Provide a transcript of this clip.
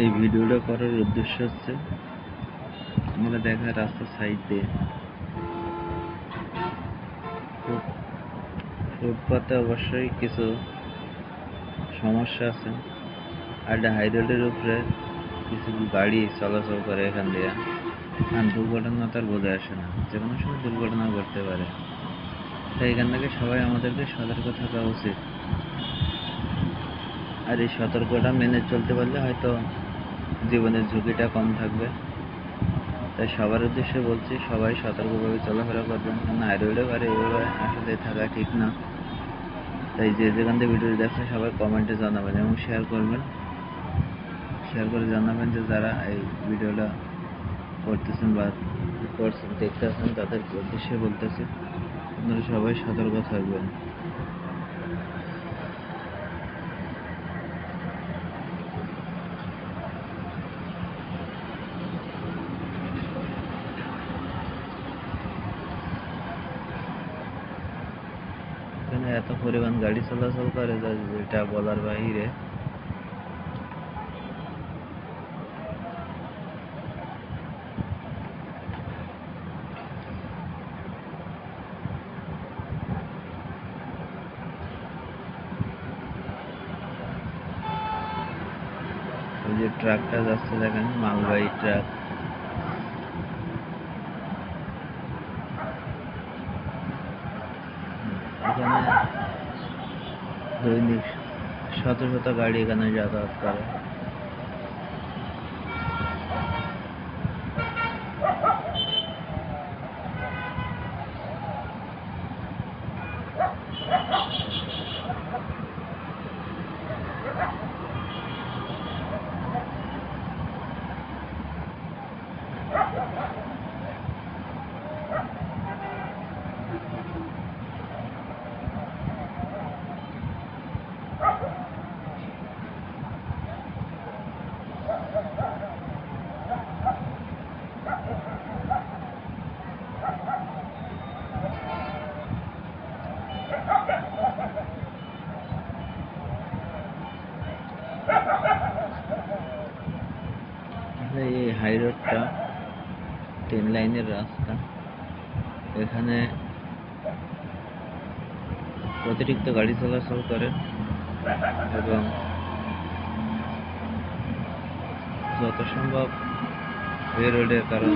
এই ভিডিওটা করার উদ্দেশ্য হচ্ছে আমরা দেখা রাস্তার সাইড ফুটপাতে অবশ্যই কিছু সমস্যা আছে। আর হাই রোডের উপরে কিছু গাড়ি চলাচল করে এখান দিয়ে। আর দুর্ঘটনা তার বোঝা আসে না, যে কোনো সময় দুর্ঘটনা ঘটতে পারে। তাই এখান থেকে সবাই আমাদেরকে সতর্ক থাকা উচিত। আর এই সতর্কটা মেনে চলতে পারলে হয়তো জীবনের ঝুঁকিটা কম থাকবে। তাই সবার উদ্দেশ্যে বলছি, সবাই সতর্কভাবে চলাফেরা করবেন। কারণ হাইরোডে পারে এভাবে আসলে থাকা ঠিক না। তাই যে যেখান থেকে ভিডিও দেখছেন, সবাই কমেন্টে জানাবেন এবং শেয়ার করবেন। শেয়ার করে জানাবেন যে যারা এই ভিডিওটা করতেছেন বা করছেন দেখতে আছেন তাদের উদ্দেশ্যে বলতেছি, আপনারা সবাই সতর্ক থাকবেন। এখানে এত পরিমাণ গাড়ি চলাচল করে যেটা বলার বাহিরে। যে ট্রাকটা যাচ্ছে দেখেন, মালবাহী ট্রাক। এখানে দৈনিক শত শত গাড়ি এখানে যাতায়াত করে আসলে এই হাই রোডটা ট্রেন লাইনের রাস্তা। এখানে অতিরিক্ত গাড়ি চলাচল করে এবং যত সম্ভব এই রোডের কারণ